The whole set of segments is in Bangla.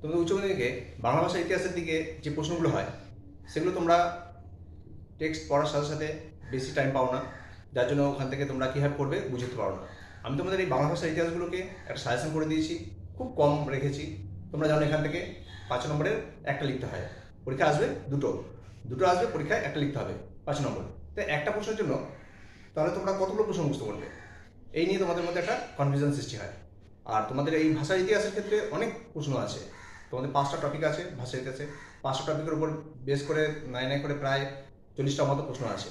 তোমাদের উচ্চ মাধ্যমিকে বাংলা ভাষা ইতিহাসের দিকে যে প্রশ্নগুলো হয়, সেগুলো তোমরা টেক্সট পড়ার সাথে সাথে বেশি টাইম পাও না। যার জন্য ওখান থেকে তোমরা কীভাবে পড়বে বুঝতে পারো না। আমি তোমাদের এই বাংলা ভাষার ইতিহাসগুলোকে একটা সাজেশন করে দিয়েছি, খুব কম রেখেছি। তোমরা জানো এখান থেকে পাঁচ নম্বরের একটা লিখতে হয়। পরীক্ষা আসবে দুটো। দুটো আসবে, পরীক্ষায় একটা লিখতে হবে পাঁচ নম্বর। তো একটা প্রশ্নের জন্য তাহলে তোমরা কতগুলো প্রশ্ন বুঝতে পারবে এই নিয়ে তোমাদের মধ্যে একটা কনফিউশন সৃষ্টি হয়। আর তোমাদের এই ভাষার ইতিহাসের ক্ষেত্রে অনেক প্রশ্ন আছে। তোমাদের পাঁচটা টপিক আছে, ভাষা ইতিহাসে পাঁচটা টপিকের উপর বেস করে নাই নাই করে প্রায় চল্লিশটা মতো প্রশ্ন আছে।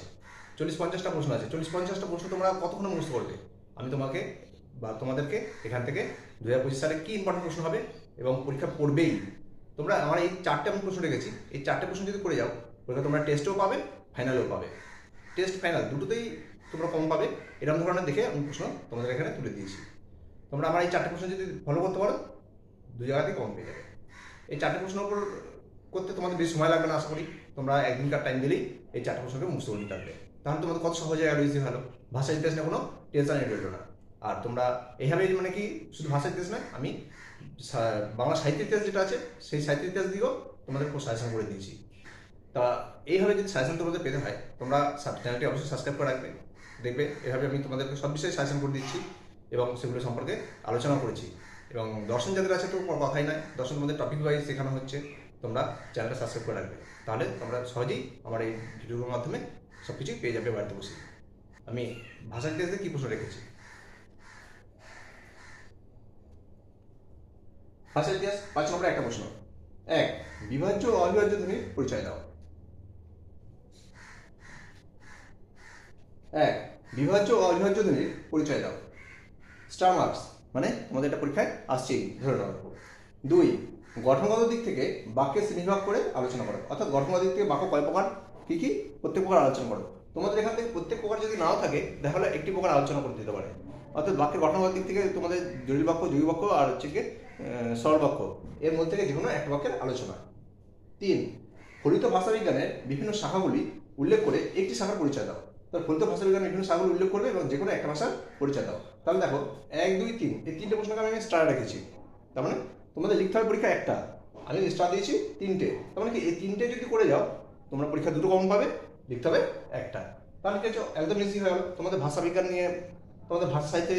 চল্লিশ পঞ্চাশটা প্রশ্ন আছে। চল্লিশ পঞ্চাশটা প্রশ্ন তোমরা কতক্ষণে মুখস্থ করবে? আমি তোমাকে বা তোমাদেরকে এখান থেকে দু হাজার পঁচিশ সালে কী ইম্পর্টেন্ট প্রশ্ন হবে এবং পরীক্ষা পড়বেই? তোমরা আমার এই চারটে আমি প্রশ্ন রেখেছি। এই চারটে প্রশ্ন যদি করে যাও, পরীক্ষা তোমরা টেস্টেও পাবে ফাইনালেও পাবে। টেস্ট ফাইনাল দুটোতেই তোমরা কম পাবে। এরকম ধরনের দেখে আমি প্রশ্ন তোমাদের এখানে তুলে দিয়েছি। তোমরা আমার এই চারটে প্রশ্ন যদি ফলো করতে পারো দু জায়গাতেই কম পেয়ে যাবে। এই চারটে প্রশ্নের উপর করতে তোমাদের বেশি সময় লাগবে না, আশা করি। তোমরা একদিনকার টাইম দিলেই এই চারটে প্রশ্নকে মুখস্থ করে নিতে পারবে। তাহলে তোমাদের কত সহজে আর ইজি ভালো ভাষা ইতিহাস নিয়ে কোনো টেনশন রইল না। আর তোমরা এইভাবে মানে কি শুধু ভাষা ইতিহাস নয়, আমি বাংলা সাহিত্য ইতিহাস যেটা আছে, সেই সাহিত্য ইতিহাস দিয়েও তোমাদের সাজেশন করে দিয়েছি। তা এইভাবে যদি সাজেশন তোমাদের পেতে হয়, তোমরা চ্যানেলটি অবশ্যই সাবস্ক্রাইব করে রাখবে। দেখবে এভাবে আমি তোমাদেরকে সব বিষয়ে সাজেশন করে দিচ্ছি এবং সেগুলো সম্পর্কে আলোচনা করেছি। এবং দর্শন যাদের আছে তো কোনো কথাই নাই। দর্শন তোমাদের টপিক ওয়াইজ শেখানো হচ্ছে। তোমরা চ্যানেলটা সাবস্ক্রাইব করে রাখবে। তাহলে তোমরা সহজেই আমার এই ভিডিওর মাধ্যমে সব কিছুই পেয়ে যাবে বাড়িতে বসে। আমি ভাষা ইতিহাসে কী প্রশ্ন রেখেছি? ভাষা ইতিহাস পাঁচ নম্বরে একটা প্রশ্ন। এক, বিভাজ্য অবিভাজ্য ধ্বনির পরিচয় দাও। এক, বিভাজ্য অবিভাজ্য ধ্বনির পরিচয় দাও। স্টার মার্কস মানে তোমাদের এটা পরীক্ষায় আসছেই। ধরে নাও। দুই গঠনগত দিক থেকে বাক্যের শ্রেণীভাগ করে আলোচনা করো। অর্থাৎ গঠনগত দিক থেকে বাক্য কয় প্রকার? কী কী? প্রত্যেক প্রকার আলোচনা করো। তোমাদের এখান থেকে প্রত্যেক প্রকার যদি নাও থাকে তাহলে একটি প্রকার আলোচনা করে দিতে পারে। অর্থাৎ বাক্যের গঠনগত দিক থেকে তোমাদের জটিল বাক্য জৈব বাক্য আর হচ্ছে কি সরল বাক্য এর মধ্যে থেকে যে কোনো একটা বাক্যের আলোচনা। তিন ফলিত ভাষাবিজ্ঞানের বিভিন্ন শাখাগুলি উল্লেখ করে একটি শাখার পরিচয় দাও। তার ফলিত ভাষাবিজ্ঞানের বিভিন্ন শাখাগুলি উল্লেখ করবে এবং যে কোনো একটা ভাষার পরিচয় দাও। তাহলে দেখো, এক, দুই, তিন, এই তিনটে প্রশ্নকে আমি স্টার রেখেছি। তার মানে তোমাদের লিখতে হবে পরীক্ষা একটা। আমি স্টার দিয়েছি তিনটে। তার মানে কি, এই তিনটে যদি করে যাও, তোমরা পরীক্ষা দুটো কম পাবে, লিখতে হবে একটা। তাহলে কি হচ্ছে একদম ইজি হয়ে গেল। তোমাদের ভাষাবিজ্ঞান নিয়ে, তোমাদের ভাষা সাহিত্যে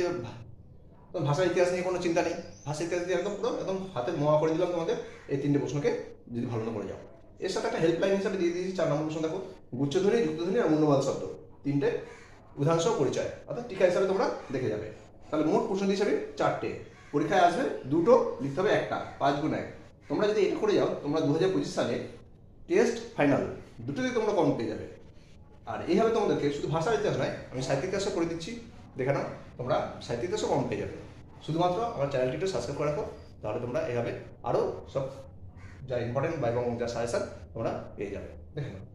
ভাষা ইতিহাস নিয়ে কোনো চিন্তা নেই। ভাষা ইতিহাস দিয়ে একদম পুরো, একদম হাতে মোয়া করে দিলাম তোমাদের এই তিনটে প্রশ্নকে, যদি ভালো করে যাও। এর সাথে একটা হেল্পলাইন হিসাবে দিয়ে দিয়েছি, চার নম্বর প্রশ্ন দেখো। গুচ্ছধ্বনি, যুক্তধ্বনি আর মূল্যবান শব্দ। তিনটে উদাহরণসহ পরিচয়। অর্থাৎ টিকা হিসাবে তোমরা দেখে যাবে। তাহলে মোট প্রশ্ন হিসাবে চারটে। পরীক্ষায় আসবে দুটো, লিখতে হবে একটা, পাঁচ গুণ এক। তোমরা যদি এটা করে যাও, তোমরা দু হাজার পঁচিশ সালে টেস্ট ফাইনাল দুটোতে তোমরা কম পেয়ে যাবে। আর এইভাবে তোমাদেরকে শুধু ভাষার ইতিহাস নয়, আমি সাহিত্য ইতিহাসও করে দিচ্ছি, দেখে নাও, তোমরা সাহিত্য ইতিহাসও কম পেয়ে যাবে। শুধুমাত্র আমার চ্যানেলটিকে সাবস্ক্রাইব করে রাখো, তাহলে তোমরা এভাবে আরও সব যা ইম্পর্টেন্ট বা এবং যা সাজেশন তোমরা পেয়ে যাবে। দেখে নাও।